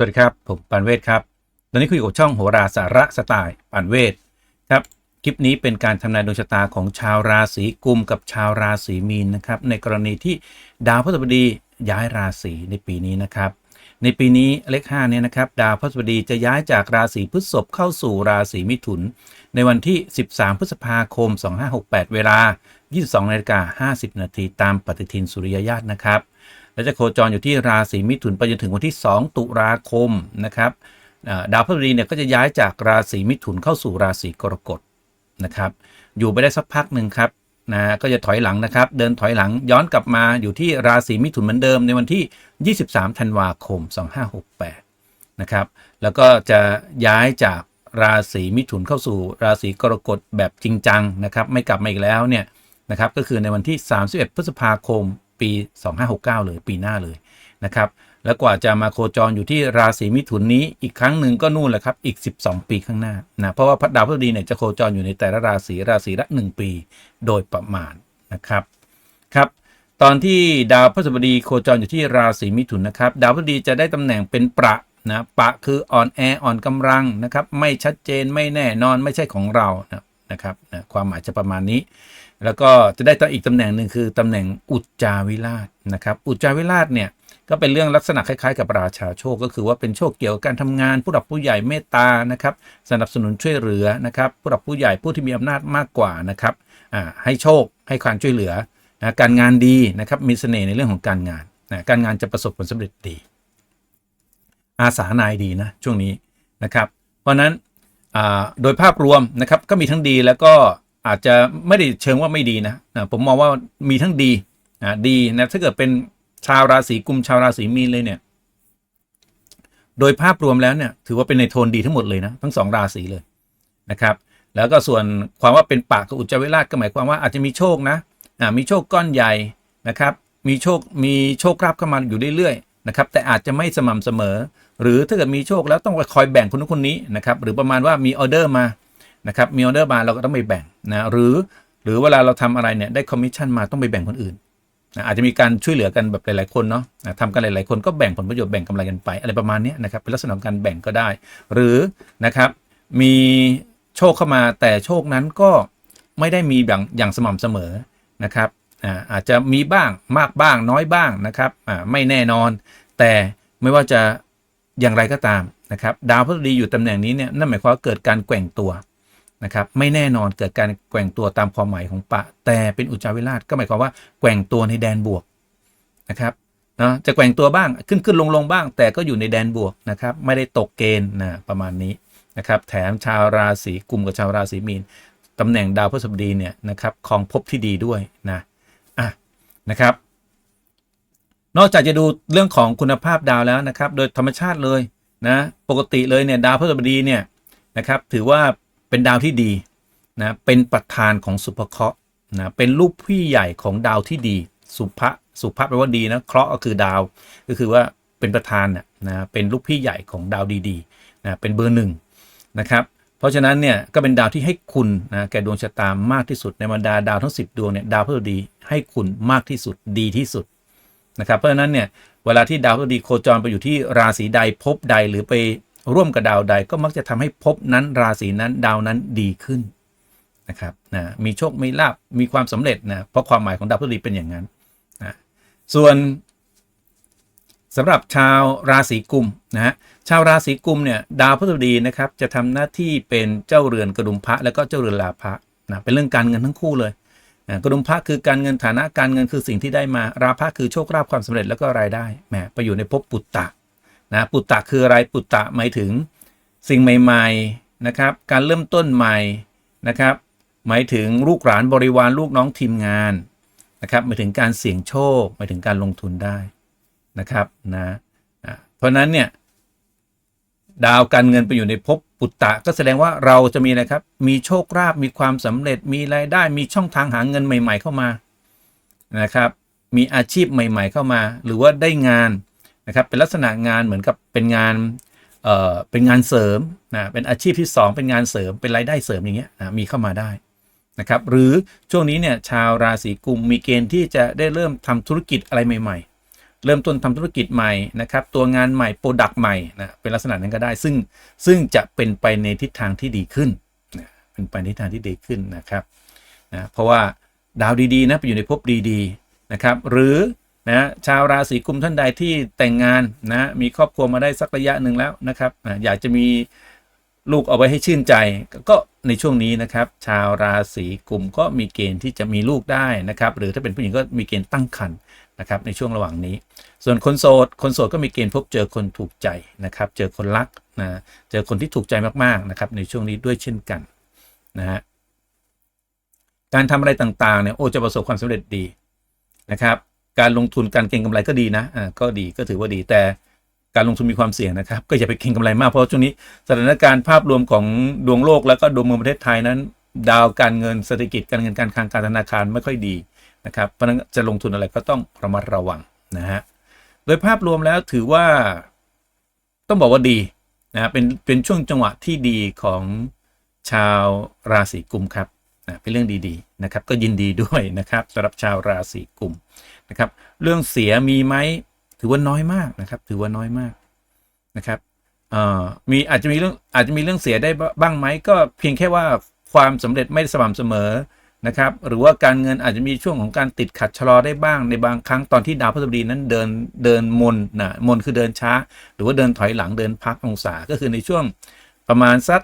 สวัสดีครับ ผมปานเวทครับ ตอนนี้คุยกับช่องโหราสาระสไตล์ปานเวทครับ คลิปนี้เป็นการทำนายดวงชะตาของชาวราศีกุมกับชาวราศีมีนนะครับ ในกรณีที่ดาวพฤหัสบดีย้ายราศีในปีนี้นะครับ ในปีนี้เลข5เนี่ยนะครับ ดาวพฤหัสบดีจะย้ายจากราศีพฤษภเข้าสู่ราศีมิถุน ในวันที่ 13 พฤษภาคม 2568 เวลา 22นาฬิกา50นาทีตามปฏิทินสุริยญาตนะครับ และจะโคจรอยู่ที่ราศีมิถุนไปจนถึงวันที่ 2 ตุลาคมนะครับดาวพฤหัสเนี่ยก็จะย้ายจากราศีมิถุนเข้าสู่ราศีกรกฎนะครับอยู่ไปได้สักพักหนึ่งครับนะก็จะถอยหลังนะครับ เดินถอยหลังย้อนกลับมาอยู่ที่ราศีมิถุนเหมือนเดิมในวันที่ 23 ธันวาคม 2568 นะครับ แล้วก็จะย้ายจากราศีมิถุนเข้าสู่ราศีกรกฎแบบจริงจังนะครับ ไม่กลับมาอีกแล้วเนี่ยนะครับ ก็คือในวันที่ 31 พฤษภาคม ปี 2569 เลยปีหน้าเลยนะครับแล้วกว่าจะมาโคจรอยู่ที่ราศีมิถุนนี้อีกครั้งหนึ่งก็นู่นแหละครับอีก 12 ปีข้างหน้านะเพราะว่าพระดาวพฤหัสบดีเนี่ยจะโคจรอยู่ในแต่ละราศีราศีละ 1 ปีโดยประมาณนะครับครับตอนที่ดาวพฤหัสบดีโคจรอยู่ที่ราศีมิถุนนะครับดาวพฤหัสบดีจะได้ตำแหน่งเป็นประนะประคืออ่อนแออ่อนกำลังนะครับไม่ชัดเจนไม่แน่นอนไม่ใช่ของเรานะนะครับนะความหมายจะประมาณนี้ แล้วก็จะได้ตัวอีกตำแหน่งหนึ่งคือตำแหน่งอุจจาวิราชนะครับ อุจจาวิราชเนี่ยก็เป็นเรื่องลักษณะคล้ายๆ กับราชาโชค ก็คือว่าเป็นโชคเกี่ยวกับการทำงาน ผู้หลักผู้ใหญ่เมตตานะครับ สนับสนุนช่วยเหลือนะครับ ผู้หลักผู้ใหญ่ผู้ที่มีอำนาจมากกว่านะครับให้โชคให้ความช่วยเหลือนะการงานดีนะครับมีเสน่ห์ในเรื่องของการงานนะการงานจะประสบผลสำเร็จดี อาสานายดีนะช่วงนี้นะครับ เพราะนั้นโดยภาพรวมนะครับก็มีทั้งดีแล้วก็ อาจจะไม่ได้เชิงว่าไม่ดีนะผมมองว่ามีทั้งดีอ่าดีนะถ้าเกิดเป็นชาวราศีกุมชาวราศีมีนเลยเนี่ยโดยภาพรวมแล้วเนี่ยถือว่าเป็นในโทนดีทั้งหมดเลยนะทั้งสองราศีเลยนะครับ แล้วก็ส่วนความว่าเป็นปากกับอุจจาวิราชก็หมายความว่าอาจจะมีโชคนะอ่ามีโชคก้อนใหญ่นะครับ มีโชคมีโชคลาภเข้ามาอยู่เรื่อยๆนะครับ แต่อาจจะไม่สม่ำเสมอ หรือถ้าเกิดมีโชคแล้วต้องคอยแบ่งคนนู้นคนนี้นะครับ หรือประมาณว่ามีออเดอร์มา นะครับมีออเดอร์มาเราก็ต้องไปแบ่งนะหรือหรือเวลาเราทำอะไรเนี่ยได้คอมมิชชั่นมาต้องไปแบ่งคนอื่นนะอาจจะมีการช่วยเหลือกันแบบหลายๆคนเนาะนะทำกันหลายๆคนก็แบ่งผลประโยชน์แบ่งกำไรกันไปอะไรประมาณนี้นะครับเป็นลักษณะของการแบ่งก็ได้ หรือนะครับมีโชคเข้ามาแต่โชคนั้นก็ไม่ได้มีอย่างอย่างสม่ำเสมอนะครับอ่าอาจจะมีบ้างมากบ้างน้อยบ้างนะครับอ่าไม่แน่นอน แต่ไม่ว่าจะอย่างไรก็ตามนะครับดาวพฤหัสบดีอยู่ตำแหน่งนี้เนี่ยนั่นหมายความว่าเกิดการแกว่งตัว นะครับไม่แน่นอนเกิดการแกว่งตัวตามความหมายของปะ แต่เป็นอุจจาวิราชก็หมายความว่าแกว่งตัวในแดนบวกนะครับเนาะจะแกว่งตัวบ้างขึ้นขึ้นลงลงบ้าง แต่ก็อยู่ในแดนบวกนะครับไม่ได้ตกเกณฑ์นะประมาณนี้นะครับแถมชาวราศีกลุ่มกับชาวราศีมีนตำแหน่งดาวพฤหัสบดีเนี่ยนะครับครองภพที่ดีด้วยนะอะนะครับ นอกจากจะดูเรื่องของคุณภาพดาวแล้วนะครับ โดยธรรมชาติเลยนะปกติเลยเนี่ยดาวพฤหัสบดีเนี่ยนะครับถือว่า เป็นดาวที่ดีนะเป็นประธานของสุภเคราะห์นะเป็นลูกพี่ใหญ่ของดาวที่ดี สุภะสุภะแปลว่าดีนะเคราะห์ก็คือดาว ก็คือว่าเป็นประธานนะนะเป็นลูกพี่ใหญ่ของดาวดีๆนะเป็นเบอร์หนึ่งนะครับเพราะฉะนั้นเนี่ยก็เป็นดาวที่ให้คุณนะแก่ดวงชะตามากที่สุดในบรรดาดาวทั้ง 10 ดวงเนี่ยดาวพฤหัสดีให้คุณมากที่สุดดีที่สุดนะครับเพราะฉะนั้นเนี่ยเวลาที่ดาวพฤหัสดีโคจรไปอยู่ที่ราศีใดภพใดหรือไป ร่วมกับดาวใดก็มักจะทำให้ภพนั้นราศีนั้นดาวนั้นดีขึ้นนะครับนะมีโชคมีลาบมีความสำเร็จนะเพราะความหมายของดาวพฤหัสบดีเป็นอย่างนั้นนะส่วนสำหรับชาวราศีกุมนะฮะชาวราศีกุมเนี่ยดาวพฤหัสบดีนะครับจะทำหน้าที่เป็นเจ้าเรือนกระดุมพระแล้วก็เจ้าเรือนลาภะนะเป็นเรื่องการเงินทั้งคู่เลยนะกระดุมพระคือการเงินฐานะการเงินคือสิ่งที่ได้มาราภะคือโชคลาภความสำเร็จแล้วก็รายได้แหมไปอยู่ในภพปุตตะ นะปุตตะคืออะไรปุตตะหมายถึงสิ่งใหม่ๆนะครับ การเริ่มต้นใหม่นะครับ หมายถึงลูกหลานบริวารลูกน้องทีมงานนะครับหมายถึงการเสี่ยงโชคหมายถึงการลงทุนได้นะครับนะเพราะฉะนั้นเนี่ยดาวการเงินไปอยู่ในภพปุตตะก็แสดงว่าเราจะมีอะไรครับ มีโชคลาภมีความสำเร็จมีรายได้มีช่องทางหาเงินใหม่ ๆ เข้ามานะครับ มีอาชีพใหม่ ๆ เข้ามา หรือว่าได้งาน นะครับเป็นลักษณะงานเหมือนกับเป็นงานเอ่อเป็นงานเสริมนะเป็นอาชีพที่ 2 เป็นงานเสริมเป็นรายได้เสริมอย่างเงี้ยนะมีเข้ามาได้นะครับหรือช่วงนี้เนี่ยชาวราศีกุมมีเกณฑ์ที่จะได้เริ่มทำธุรกิจอะไรใหม่ ๆ เริ่มต้นทำธุรกิจใหม่นะครับตัวงานใหม่โปรดักต์ใหม่นะเป็นลักษณะนั้นก็ได้ ซึ่งซึ่งจะเป็นไปในทิศทางที่ดีขึ้นนะเป็นไปในทิศทางที่ดีขึ้นนะครับนะเพราะว่าดาวดีๆนะไปอยู่ในภพดีๆนะครับหรือ นะชาวราศีกุมท่านใดที่แต่งงานนะมีครอบครัวมาได้สักระยะหนึ่งแล้วนะครับอยากจะมีลูกเอาไว้ให้ชื่นใจก็ในช่วงนี้นะครับ ชาวราศีกุมก็มีเกณฑ์ที่จะมีลูกได้นะครับ หรือถ้าเป็นผู้หญิงก็มีเกณฑ์ตั้งครรภ์นะครับในช่วงระหว่างนี้ ส่วนคนโสดคนโสดก็มีเกณฑ์พบเจอคนถูกใจนะครับ เจอคนรักนะเจอคนที่ถูกใจมากๆนะครับในช่วงนี้ด้วยเช่นกันนะฮะการทำอะไรต่างๆเนี่ยโอ้จะประสบความสำเร็จดีนะครับ การลงทุนการเก็งกำไรก็ดีนะอ่าก็ดีก็ถือว่าดีแต่การลงทุนมีความเสี่ยงนะครับ ก็อย่าไปเก็งกำไรมากเพราะช่วงนี้สถานการณ์ภาพรวมของดวงโลกแล้วก็ดวงเมืองประเทศไทยนั้น ดาวการเงินเศรษฐกิจการเงินการคลังการธนาคารไม่ค่อยดีนะครับเพราะนั้นจะลงทุนอะไรก็ต้องระมัดระวังนะฮะโดยภาพรวมแล้วถือว่าต้องบอกว่าดีนะเป็นเป็นช่วงจังหวะที่ดีของชาวราศีกุมครับ เป็นเรื่องดีๆนะครับก็ยินดีด้วยนะครับสำหรับชาวราศีกุมนะครับเรื่องเสียมีไหมถือว่าน้อยมากนะครับ ถือว่าน้อยมากนะครับมีอาจจะมีเรื่องอาจจะมีเรื่องเสียได้บ้างไหมก็เพียงแค่ว่าความสำเร็จไม่สม่ำเสมอนะครับหรือว่าการเงินอาจจะมีช่วงของการติดขัดชะลอได้บ้างในบางครั้งตอนที่ดาวพฤหัสบดีนั้นเดินเดินมนนะมนคือเดินช้า หรือว่าเดินถอยหลังเดินพักองศาก็คือในช่วงประมาณสัก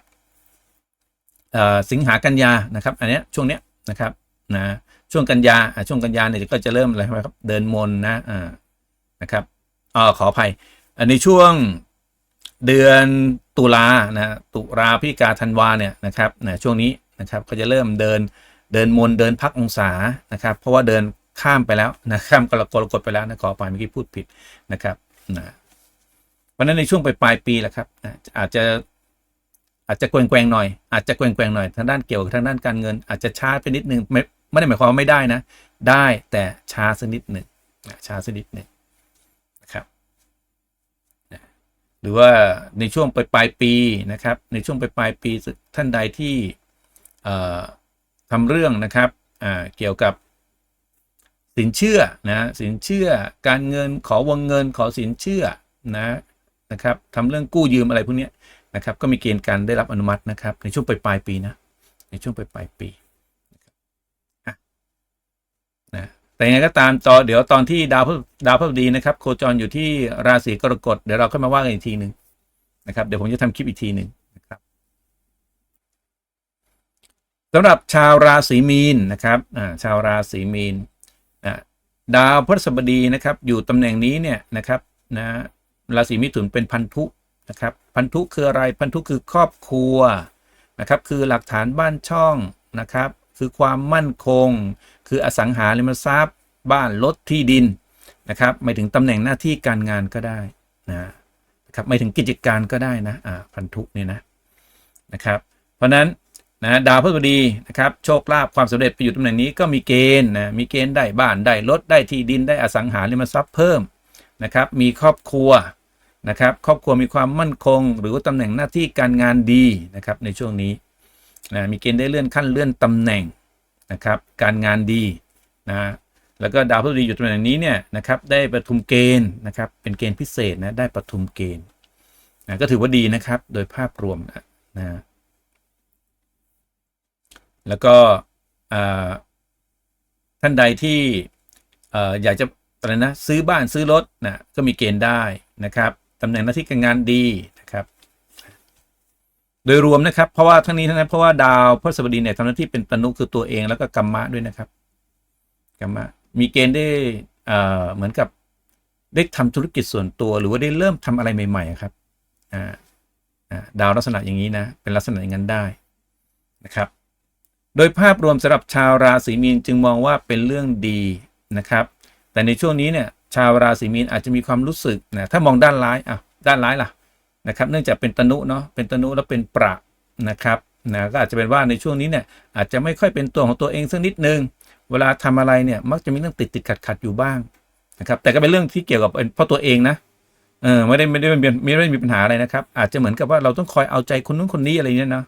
สิงหากันยานะครับอันนี้ช่วงเนี้ยนะครับนะช่วงกันยาช่วงกันยาเนี่ยก็จะเริ่มอะไรครับเดินมนนะอ่านะครับอ่าขออภัย อันในช่วงเดือนตุลานะตุลาพิกาธันวาเนี่ยนะครับนะช่วงนี้นะครับก็จะเริ่มเดินเดินมนเดินพักองศานะครับ เพราะว่าเดินข้ามไปแล้วนะข้ามกรกฎกฎไปแล้วนะขออภัยเมื่อกี้พูดผิดนะครับนะเพราะนั้นในช่วงปปลายปีแหละครับนะอาจจะ อาจจะแกว่งๆหน่อย อาจจะแกว่งๆหน่อยทางด้านเกี่ยวกับทางด้านการเงิน อาจจะช้าไปนิดนึงไม่ไม่ได้หมายความว่าไม่ได้นะ ได้แต่ช้าสักนิดหนึ่งช้าสักนิดหนึ่งนะครับหรือว่าในช่วงปลายปลายปีนะครับ ในช่วงปลายปลายปีท่านใดที่เอ่อทำเรื่องนะครับเกี่ยวกับสินเชื่อนะสินเชื่อการเงินขอวงเงินขอสินเชื่อนะนะครับทำเรื่องกู้ยืมอะไรพวกนี้ นะครับก็มีเกณฑ์การได้รับอนุมัตินะครับในช่วงปลายปลายปีนะในช่วงปลายปลายปีนะแต่ยังไงก็ตามตอนเดี๋ยวตอนที่ดาวพฤดาวพฤหัสบดีนะครับโคจรอยู่ที่ราศีกรกฎเดี๋ยวเราค่อยมาว่ากันอีกทีหนึ่งนะครับเดี๋ยวผมจะทำคลิปอีกทีหนึ่งนะครับสำหรับชาวราศีมีนนะครับอ่าชาวราศีมีนนะดาวพฤหัสบดีนะครับอยู่ตำแหน่งนี้เนี่ยนะครับนะราศีมิถุนเป็นพันธุ นะครับ พันธุคืออะไร พันธุคือครอบครัวนะครับ คือหลักฐานบ้านช่องนะครับ คือความมั่นคง คืออสังหาริมทรัพย์ บ้านรถที่ดินนะครับไม่ถึงตำแหน่งหน้าที่การงานก็ได้นะครับไม่ถึงกิจการก็ได้นะอ่าพันธุเนี่ยนะนะครับ เพราะนั้นนะดาวพฤหัสบดีนะครับโชคลาภความสำเร็จไปอยู่ตำแหน่งนี้ก็มีเกณฑ์นะมีเกณฑ์ได้บ้านได้รถได้ที่ดินได้อสังหาริมทรัพย์เพิ่มนะครับ มีครอบครัว นะครับครอบครัวมีความมั่นคง หรือว่าตำแหน่งหน้าที่การงานดีนะครับในช่วงนี้นะมีเกณฑ์ได้เลื่อนขั้นเลื่อนตำแหน่งนะครับการงานดีนะแล้วก็ดาวพฤหัสบดีอยู่ตำแหน่งนี้เนี่ยนะครับได้ประทุมเกณฑ์นะครับเป็นเกณฑ์พิเศษนะได้ประทุมเกณฑ์นะก็ถือว่าดีนะครับโดยภาพรวมนะนะแล้วก็ท่านใดที่อยากจะอะไรนะซื้อบ้านซื้อรถนะก็มีเกณฑ์ได้นะครับ ตำแหน่งหน้าที่การงานดีนะครับโดยรวมนะครับ เพราะว่าทั้งนี้ทั้งนั้นเพราะว่าดาวพฤหัสบดีเนี่ยทำหน้าที่เป็นตนุคือตัวเองแล้วก็กรรมะด้วยนะครับกรรมะมีเกณฑ์ได้เอ่อเหมือนกับได้ทำธุรกิจส่วนตัว หรือว่าได้เริ่มทำอะไรใหม่ๆครับอ่าดาวลักษณะอย่างนี้นะเป็นลักษณะอย่างนั้นได้นะครับ โดยภาพรวมสำหรับชาวราศีมีนจึงมองว่าเป็นเรื่องดีนะครับ แต่ในช่วงนี้เนี่ย ชาวราศีมีนอาจจะมีความรู้สึกนะถ้ามองด้านร้ายอะด้านร้ายล่ะนะครับ เนื่องจากเป็นตนุเนาะเป็นตนุแล้วเป็นประนะครับนะก็อาจจะเป็นว่าในช่วงนี้เนี่ยอาจจะไม่ค่อยเป็นตัวของตัวเองสักนิดนึง เวลาทำอะไรเนี่ยมักจะมีเรื่องติดติดขัดขัดอยู่บ้างนะครับแต่ก็เป็นเรื่องที่เกี่ยวกับเพราะตัวเองนะเออไม่ได้ไม่ได้ไม่ไม่ได้มีปัญหาอะไรนะครับ อาจจะเหมือนกับว่าเราต้องคอยเอาใจคนนู้นคนนี้อะไรเนี่ยนะ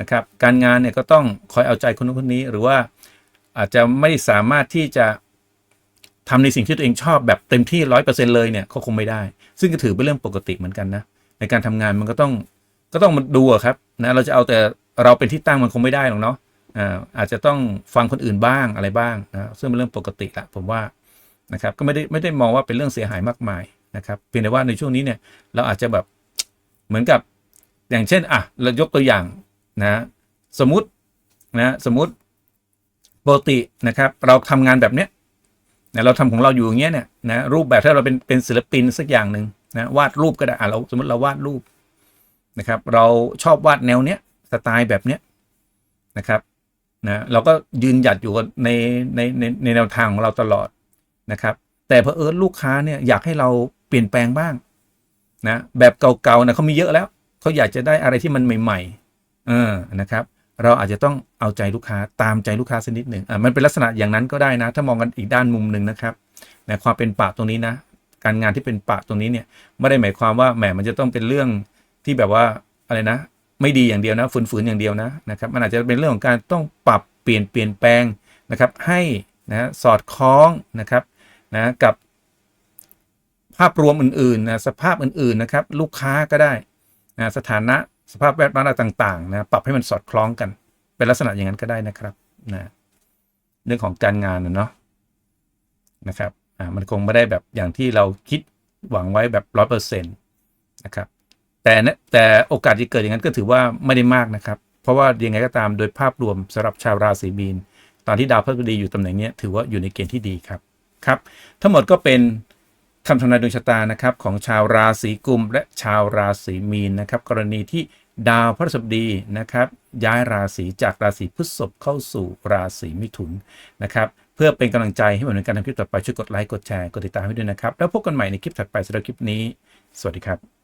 นะครับการงานเนี่ยก็ต้องคอยเอาใจคนนู้นคนนี้ หรือว่าอาจจะไม่สามารถที่จะ ทำในสิ่งที่ตัวเองชอบแบบเต็มที่ร้อยเปอร์เซ็นเลยเนี่ยก็คงไม่ได้ ซึ่งก็ถือเป็นเรื่องปกติเหมือนกันนะในการทำงานมันก็ต้องก็ต้องมาดูครับนะเราจะเอาแต่เราเป็นที่ตั้งมันคงไม่ได้หรอกเนาะอ่าอาจจะต้องฟังคนอื่นบ้างอะไรบ้างนะซึ่งเป็นเรื่องปกติละผมว่านะครับก็ไม่ได้ไม่ได้มองว่าเป็นเรื่องเสียหายมากมายนะครับเพียงแต่ว่าในช่วงนี้เนี่ยเราอาจจะแบบเหมือนกับอย่างเช่นอะเรายกตัวอย่างนะสมมตินะสมมติปกตินะครับ เราทำงานแบบเนี้ย นะเราทำของเราอยู่อย่างเงี้ยเนี่ยนะรูปแบบถ้าเราเป็นเป็นศิลปินสักอย่างหนึ่งนะวาดรูปก็ได้อะเราสมมติเราวาดรูปนะครับ เราชอบวาดแนวเนี้ยสไตล์แบบเนี้ยนะครับนะเราก็ยืนหยัดอยู่ในในในในแนวทางของเราตลอดนะครับ แต่เพอเอิญลูกค้าเนี่ยอยากให้เราเปลี่ยนแปลงบ้างนะแบบเก่าๆนะเขามีเยอะแล้วเขาอยากจะได้อะไรที่มันใหม่ๆเออนะครับ เราอาจจะต้องเอาใจลูกค้าตามใจลูกค้าสักนิดหนึ่งอ่ามันเป็นลักษณะอย่างนั้นก็ได้นะ ถ้ามองกันอีกด้านมุมหนึ่งนะครับนะความเป็นปะตรงนี้นะ การงานที่เป็นปะตรงนี้เนี่ยไม่ได้หมายความว่าแหมมันจะต้องเป็นเรื่องที่แบบว่าอะไรนะ ไม่ดีอย่างเดียวนะฝืนๆอย่างเดียวนะนะครับมันอาจจะเป็นเรื่องของการต้องปรับเปลี่ยนเปลี่ยนแปลงนะครับ ให้นะสอดคล้องนะครับนะกับภาพรวมอื่นๆนะสภาพอื่นๆนะครับ ลูกค้าก็ได้นะสถานะ สภาพแวดล้อมต่างๆนะปรับให้มันสอดคล้องกัน เป็นลักษณะอย่างนั้นก็ได้นะครับนะเรื่องของการงานนะเนาะนะครับอ่ามันคงไม่ได้แบบอย่างที่เราคิดหวังไว้แบบร้อยเปอร์เซ็นต์นะครับแต่นะแต่โอกาสที่เกิดอย่างนั้นก็ถือว่าไม่ได้มากนะครับ เพราะว่ายังไงก็ตามโดยภาพรวมสำหรับชาวราศีมีนตอนที่ดาวพฤหัสบดีอยู่ตำแหน่งนี้ถือว่าอยู่ในเกณฑ์ที่ดีครับครับ ทั้งหมดก็เป็น คำทำนายดวงชะตานะครับของชาวราศีกุม และชาวราศีมีนนะครับ กรณีที่ดาวพฤหัสบดีนะครับ ย้ายราศีจากราศีพฤษภเข้าสู่ราศีมิถุนนะครับเพื่อเป็นกำลังใจให้เหมือนการทำคลิปต่อไปช่วยกดไลค์กดแชร์กดติดตามให้ด้วยนะครับ แล้วพบกันใหม่ในคลิปถัดไปสำหรับคลิปนี้ สวัสดีครับ